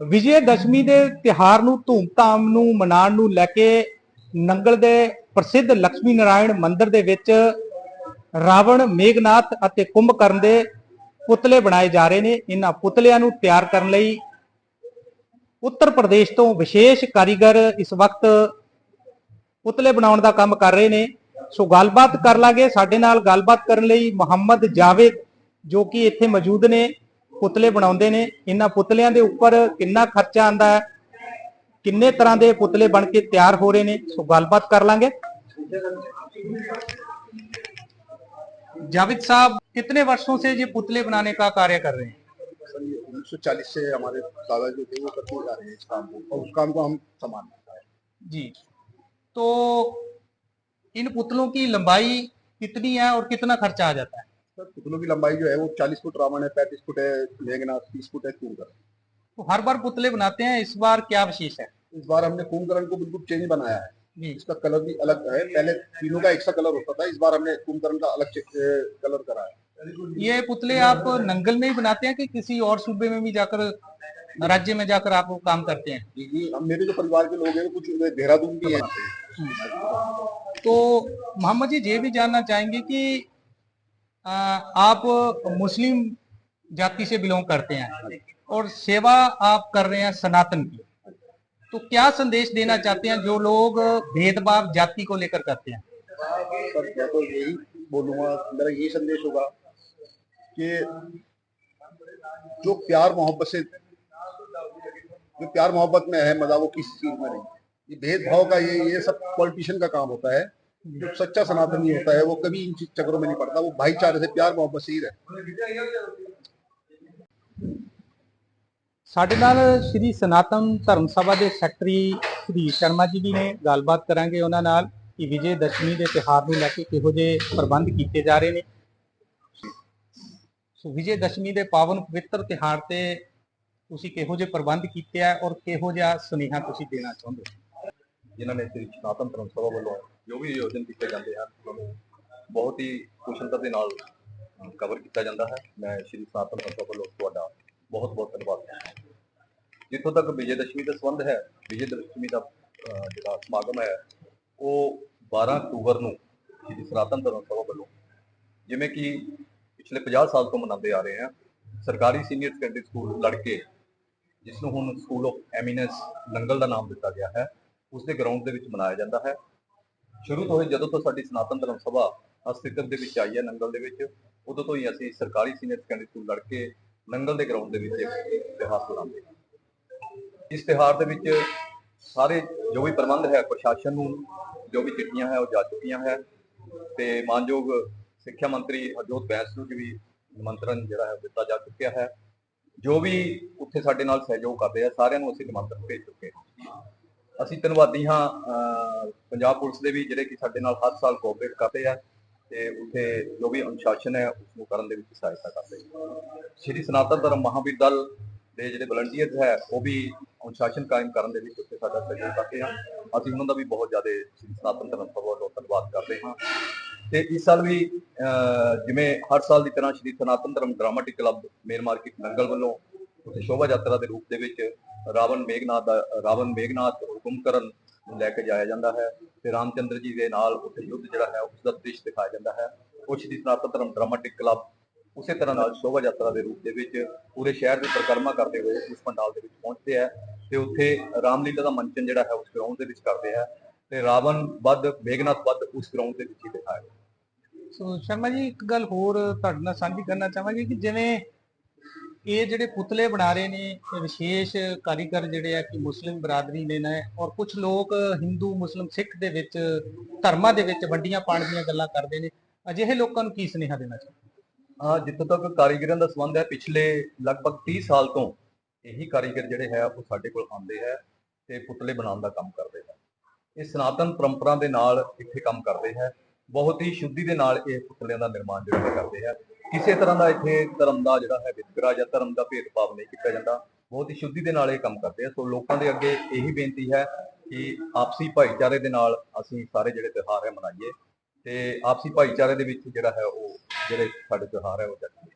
ਵਿਜੇ ਦਸ਼ਮੀ ਦੇ ਤਿਹਾਰ ਨੂੰ ਧੂਮਧਾਮ ਨੂੰ ਮਨਾਉਣ ਨੂੰ ਲੈ ਕੇ ਨੰਗਲ ਦੇ ਪ੍ਰਸਿੱਧ ਲక్ష్ਮੀ ਨਾਰਾਇਣ ਮੰਦਿਰ ਦੇ ਵਿੱਚ ਰਾਵਣ, ਮੇਘਨਾਥ ਅਤੇ ਕੁੰਭਕਰਨ ਦੇ ਪੁਤਲੇ ਬਣਾਏ ਜਾ ਰਹੇ ਨੇ। ਇਹਨਾਂ ਪੁਤਲਿਆਂ ਨੂੰ ਤਿਆਰ ਕਰਨ ਲਈ ਉੱਤਰ ਪ੍ਰਦੇਸ਼ ਤੋਂ ਵਿਸ਼ੇਸ਼ ਕਾਰੀਗਰ ਇਸ ਵਕਤ ਪੁਤਲੇ ਬਣਾਉਣ ਦਾ ਕੰਮ ਕਰ ਰਹੇ ਨੇ। ਸੋ ਗੱਲਬਾਤ ਕਰ ਲਾਂਗੇ। ਸਾਡੇ ਨਾਲ ਗੱਲਬਾਤ ਕਰਨ ਲਈ ਮੁਹੰਮਦ ਜਾਵੇਦ ਜੋ ਕਿ ਇੱਥੇ ਮੌਜੂਦ ਨੇ। ਪੁਤਲੇ ਬਣਾਉਂਦੇ ਨੇ ਇਹਨਾਂ ਪੁਤਲਿਆਂ ਦੇ ਉੱਪਰ ਕਿੰਨਾ ਖਰਚਾ ਆਂਦਾ ਹੈ ਕਿੰਨੇ ਤਰ੍ਹਾਂ ਦੇ ਪੁਤਲੇ ਬਣ ਕੇ ਤਿਆਰ ਹੋ ਰਹੇ ਨੇ ਸੋ ਗੱਲਬਾਤ ਕਰ ਲਾਂਗੇ जावेद साहब कितने वर्षों से ये पुतले बनाने का कार्य कर रहे हैं सर ये उन्नीस सौ चालीस से हमारे दादा जो थे वो करते जा रहे हैं इस काम को और उस काम को हम संभालते हैं जी तो इन पुतलों की लंबाई कितनी है और कितना खर्चा आ जाता है सर पुतलों की लंबाई जो है वो चालीस फुट रावण है पैंतीस फुट है मेघनाथ तीस फुट है कुंभकर्ण। तो हर बार पुतले बनाते हैं इस बार क्या विशेष है? इस बार हमने कुंभकर्ण को बिल्कुल चेंज बनाया है। इसका कलर भी अलग है। पहले तीनों का एक सा कलर होता था इस बार हमने कुंभकर्ण का अलग कलर करा है। ये पुतले आप नंगल में ही बनाते हैं कि किसी और सूबे में भी जाकर राज्य में जाकर आप काम करते हैं? हम- मेरे जो परिवार के लोग हैं कुछ देहरादून भी हैं। तो मोहम्मद जी ये भी जानना चाहेंगे कि आप मुस्लिम जाति से बिलोंग करते हैं और सेवा आप कर रहे हैं सनातन की। तो क्या संदेश देना चाहते हैं जो लोग भेदभाव जाति को लेकर करते हैं? सर मैं तो यही बोलूँगा, मेरा यही संदेश होगा कि जो प्यार मोहब्बत से, जो प्यार मोहब्बत में है मज़ा वो किसी चीज़ में नहीं। ये भेदभाव का ये ये सब पॉलिटिशियन का काम होता है। जो सच्चा सनातनी होता है वो कभी इन चीज चक्करों में नहीं पड़ता वो भाईचारे से प्यार मोहब्बत से ही रहता है ਸਾਡੇ ਨਾਲ ਸ਼੍ਰੀ ਸਨਾਤਨ ਧਰਮ ਸਭਾ ਦੇ ਸੈਕਟਰੀ ਸ਼੍ਰੀ ਸ਼ਰਮਾ ਜੀ ਵੀ ਨੇ ਗੱਲਬਾਤ ਕਰਾਂਗੇ ਉਹਨਾਂ ਨਾਲ ਕਿ ਵਿਜੇ ਦਸ਼ਮੀ ਦੇ ਤਿਉਹਾਰ ਨੂੰ ਲੈ ਕੇ ਕਿਹੋ ਜਿਹੇ ਪ੍ਰਬੰਧ ਕੀਤੇ ਜਾ ਰਹੇ ਨੇ ਸੋ ਵਿਜੇ ਦਸ਼ਮੀ ਦੇ ਪਾਵਨ ਪਵਿੱਤਰ ਤਿਉਹਾਰ ਤੇ ਤੁਸੀਂ ਕਿਹੋ ਜਿਹੇ ਪ੍ਰਬੰਧ ਕੀਤੇ ਆ ਔਰ ਕਿਹੋ ਜਿਹਾ ਸੁਨੇਹਾ ਤੁਸੀਂ ਦੇਣਾ ਚਾਹੁੰਦੇ ਹੋ ਜਿਨ੍ਹਾਂ ਨੇ ਸ੍ਰੀ ਸਨਾਤਨ ਧਰਮ ਸਭਾ ਵੱਲੋਂ ਜੋ ਵੀ ਆਯੋਜਨ ਕੀਤੇ ਜਾਂਦੇ ਹਨ, ਉਹਨਾਂ ਨੂੰ ਬਹੁਤ ਹੀ ਕੁਸ਼ਲਤਾ ਦੇ ਨਾਲ ਕਵਰ ਕੀਤਾ ਜਾਂਦਾ ਹੈ। ਮੈਂ ਸ੍ਰੀ ਸਨਾਤਨ ਧਰਮ ਸਭਾ ਵੱਲੋਂ ਤੁਹਾਡਾ ਬਹੁਤ ਬਹੁਤ ਧੰਨਵਾਦ ਕਰਦਾ ਹਾਂ। ਜਿੱਥੋਂ ਤੱਕ ਵਿਜੇ ਦਸ਼ਮੀ ਦਾ ਸੰਬੰਧ ਹੈ ਵਿਜੇ ਦਸ਼ਮੀ ਦਾ ਜਿਹੜਾ ਸਮਾਗਮ ਹੈ, ਉਹ 12 ਅਕਤੂਬਰ ਨੂੰ ਸ੍ਰੀ ਸਨਾਤਨ ਧਰਮ ਸਭਾ ਵੱਲੋਂ, ਜਿਵੇਂ ਕਿ ਪਿਛਲੇ 50 ਸਾਲ ਤੋਂ ਮਨਾਉਂਦੇ ਆ ਰਹੇ ਹਾਂ। ਸਰਕਾਰੀ ਸੀਨੀਅਰ ਸੈਕੰਡਰੀ ਸਕੂਲ ਲੜਕੇ, ਜਿਸ ਨੂੰ ਹੁਣ ਸਕੂਲ ਆਫ ਐਮੀਨੈਂਸ ਨੰਗਲ ਦਾ ਨਾਮ ਦਿੱਤਾ ਗਿਆ ਹੈ, ਉਸ ਦੇ ਗਰਾਊਂਡ ਦੇ ਵਿੱਚ ਮਨਾਇਆ ਜਾਂਦਾ ਹੈ। ਸ਼ੁਰੂ ਤੋਂ ਹੀ ਜਦੋਂ ਤੋਂ ਸਾਡੀ ਸਨਾਤਨ ਧਰਮ ਸਭਾ ਅਸਤਿਤਵ ਦੇ ਵਿੱਚ ਆਈ ਹੈ ਨੰਗਲ ਦੇ ਵਿੱਚ, ਉਦੋਂ ਤੋਂ ਹੀ ਅਸੀਂ ਸਰਕਾਰੀ ਸੀਨੀਅਰ ਸੈਕੰਡਰੀ ਸਕੂਲ ਲੜ ਕੇ ਨੰਗਲ ਦੇ ਗਰਾਊਂਡ ਦੇ ਵਿੱਚ ਇਤਿਹਾਸ ਤਿਉਹਾਰ ਹਾਂ। ਇਸ ਤਿਉਹਾਰ ਦੇ ਵਿੱਚ ਸਾਰੇ ਜੋ ਵੀ ਪ੍ਰਬੰਧ ਹੈ, ਪ੍ਰਸ਼ਾਸਨ ਨੂੰ ਜੋ ਵੀ ਚਿੱਠੀਆਂ ਹੈ, ਉਹ ਜਾ ਚੁੱਕੀਆਂ ਹੈ ਤੇ ਮਾਨਯੋਗ ਸਿੱਖਿਆ ਮੰਤਰੀ ਹਰਜੋਤ ਬੈਂਸ ਨੂੰ ਵੀ ਨਿਮੰਤਰਣ ਜਿਹੜਾ ਹੈ ਦਿੱਤਾ ਜਾ ਚੁੱਕਿਆ ਹੈ। ਜੋ ਵੀ ਉੱਥੇ ਸਾਡੇ ਨਾਲ ਸਹਿਯੋਗ ਕਰਦੇ ਆ, ਸਾਰਿਆਂ ਨੂੰ ਅਸੀਂ ਨਿਮੰਤਰਣ ਭੇਜ ਚੁੱਕੇ ਹਾਂ। ਅਸੀਂ ਧੰਨਵਾਦੀ ਹਾਂ ਪੰਜਾਬ ਪੁਲਿਸ ਦੇ ਵੀ ਜਿਹੜੇ ਕਿ ਸਾਡੇ ਨਾਲ ਹਰ ਸਾਲ ਕੋਆਪਰੇਟ ਕਰਦੇ ਆ ਤੇ ਉੱਥੇ ਜੋ ਵੀ ਅਨੁਸ਼ਾਸਨ ਹੈ ਉਸ ਨੂੰ ਕਰਨ ਦੇ ਵਿੱਚ ਸਹਾਇਤਾ ਕਰਦੇ ਸ਼੍ਰੀ ਸਨਾਤਨ ਧਰਮ ਮਹਾਂਵੀਰ ਦਲ ਦੇ ਜਿਹੜੇ ਵਲੰਟੀਅਰ ਹੈ, ਉਹ ਵੀ ਅਨੁਸ਼ਾਸਨ ਕਾਇਮ ਕਰਨ ਦੇ ਵਿੱਚ ਉੱਥੇ ਸਾਡਾ ਸਹਿਯੋਗ ਕਰਦੇ ਆ। ਅਸੀਂ ਉਹਨਾਂ ਦਾ ਵੀ ਬਹੁਤ ਜ਼ਿਆਦਾ ਸ਼੍ਰੀ ਸਨਾਤਨ ਧਰਮ ਸਭਾ ਵੱਲੋਂ ਧੰਨਵਾਦ ਕਰਦੇ ਹਾਂ। ਤੇ ਇਸ ਸਾਲ ਵੀ ਜਿਵੇਂ ਹਰ ਸਾਲ ਦੀ ਤਰ੍ਹਾਂ Shri Sanatan Dharam dramatic club main market Nangal ਵੱਲੋਂ ਉੱਥੇ ਸ਼ੋਭਾ ਯਾਤਰਾ ਦੇ ਰੂਪ ਦੇ ਵਿੱਚ ਰਾਵਣ ਮੇਘਨਾਥ ਦਾ, ਰਾਵਣ ਮੇਘਨਾਥ ਕੁੰਭਕਰਨ ਨੂੰ ਲੈ ਕੇ ਜਾਇਆ ਜਾਂਦਾ ਹੈ ਤੇ ਰਾਮਚੰਦਰ ਜੀ ਦੇ ਨਾਲ ਉੱਥੇ ਯੁੱਧ ਜਿਹੜਾ ਹੈ ਉਸ ਦਾ ਦ੍ਰਿਸ਼ ਦਿਖਾਇਆ ਜਾਂਦਾ ਹੈ ਉਹ ਸ਼੍ਰੀ ਸਨਾਤਨ ਧਰਮ ਡਰਾਮਾਟਿਕ ਕਲੱਬ ਉਸੇ ਤਰ੍ਹਾਂ ਨਾਲ ਸ਼ੋਭਾ ਯਾਤਰਾ ਦੇ ਰੂਪ ਦੇ ਵਿੱਚ ਪੂਰੇ ਸ਼ਹਿਰ ਦੀ ਪਰਿਕਰਮਾ ਕਰਦੇ ਹੋਏ ਉਸ ਪੰਡਾਲ ਦੇ ਵਿੱਚ ਪਹੁੰਚਦੇ ਆ ਤੇ ਉੱਥੇ ਰਾਮਲੀਲਾ ਦਾ ਮੰਚਨ ਜਿਹੜਾ ਹੈ, ਉਸ ਗਰਾਊਂਡ ਦੇ ਵਿੱਚ ਕਰਦੇ ਆ ਤੇ ਰਾਵਣ ਵੱਧ, ਮੇਘਨਾਥ ਵੱਧ ਉਸ ਗਰਾਊਂਡ ਦੇ ਵਿੱਚ ਹੀ ਦਿਖਾਇਆ ਜਾਂਦਾ। ਸੋ ਸ਼ਰਮਾ ਜੀ, ਇੱਕ ਗੱਲ ਹੋਰ ਤੁਹਾਡੇ ਨਾਲ ਸਾਂਝੀ ਕਰਨਾ ਚਾਹਾਂਗੇ ਕਿ ਜਿਵੇਂ ਇਹ ਜਿਹੜੇ ਪੁਤਲੇ ਬਣਾ ਰਹੇ ਨੇ, ਇਹ ਵਿਸ਼ੇਸ਼ ਕਾਰੀਗਰ ਜਿਹੜੇ ਆ ਕਿ ਮੁਸਲਿਮ ਬਰਾਦਰੀ ਦੇ ਨੇ ਔਰ ਕੁਝ ਲੋਕ ਹਿੰਦੂ, ਮੁਸਲਿਮ, ਸਿੱਖ ਦੇ ਵਿੱਚ, ਧਰਮਾਂ ਦੇ ਵਿੱਚ ਵੰਡੀਆਂ ਪਾਣ ਦੀਆਂ ਗੱਲਾਂ ਕਰਦੇ ਨੇ। ਅਜਿਹੇ ਲੋਕਾਂ ਨੂੰ ਕੀ ਸੁਨੇਹਾ ਦੇਣਾ ਚਾਹੁੰਦੇ? ਹਾਂ ਜਿੱਥੋਂ ਤੱਕ ਕਾਰੀਗਰਾਂ ਦਾ ਸੰਬੰਧ ਹੈ, ਪਿਛਲੇ ਲਗਭਗ 30 ਸਾਲ ਤੋਂ ਇਹੀ ਕਾਰੀਗਰ ਜਿਹੜੇ ਹੈ, ਉਹ ਸਾਡੇ ਕੋਲ ਆਉਂਦੇ ਹੈ ਤੇ ਪੁਤਲੇ ਬਣਾਉਣ ਦਾ ਕੰਮ ਕਰਦੇ ਹੈ ਇਹ ਸਨਾਤਨ ਪਰੰਪਰਾ ਦੇ ਨਾਲ ਇੱਥੇ ਕੰਮ ਕਰਦੇ ਹੈ। ਬਹੁਤ ਹੀ ਸ਼ੁੱਧੀ ਦੇ ਨਾਲ ਇਹ ਪੁਤਲਿਆਂ ਦਾ ਨਿਰਮਾਣ ਜਿਹੜਾ ਹੈ, ਕਰਦੇ ਹੈ। ਕਿਸੇ ਤਰ੍ਹਾਂ ਦਾ ਇੱਥੇ ਧਰਮ ਦਾ ਜਿਹੜਾ ਹੈ ਵਿਤਕਰਾ ਜਾਂ ਧਰਮ ਦਾ ਭੇਦਭਾਵ ਨਹੀਂ ਕੀਤਾ ਜਾਂਦਾ। ਬਹੁਤ ਹੀ ਸ਼ੁੱਧੀ ਦੇ ਨਾਲ ਇਹ ਕੰਮ ਕਰਦੇ ਆ। ਸੋ ਲੋਕਾਂ ਦੇ ਅੱਗੇ ਇਹੀ ਬੇਨਤੀ ਹੈ ਕਿ ਆਪਸੀ ਭਾਈਚਾਰੇ ਦੇ ਨਾਲ ਅਸੀਂ ਸਾਰੇ ਜਿਹੜੇ ਤਿਉਹਾਰ ਹੈ ਮਨਾਈਏ ਤੇ ਆਪਸੀ ਭਾਈਚਾਰੇ ਦੇ ਵਿੱਚ ਜਿਹੜਾ ਹੈ ਉਹ ਜਿਹੜੇ ਸਾਡੇ ਤਿਉਹਾਰ ਹੈ ਉਹ ਜਸ਼ਨ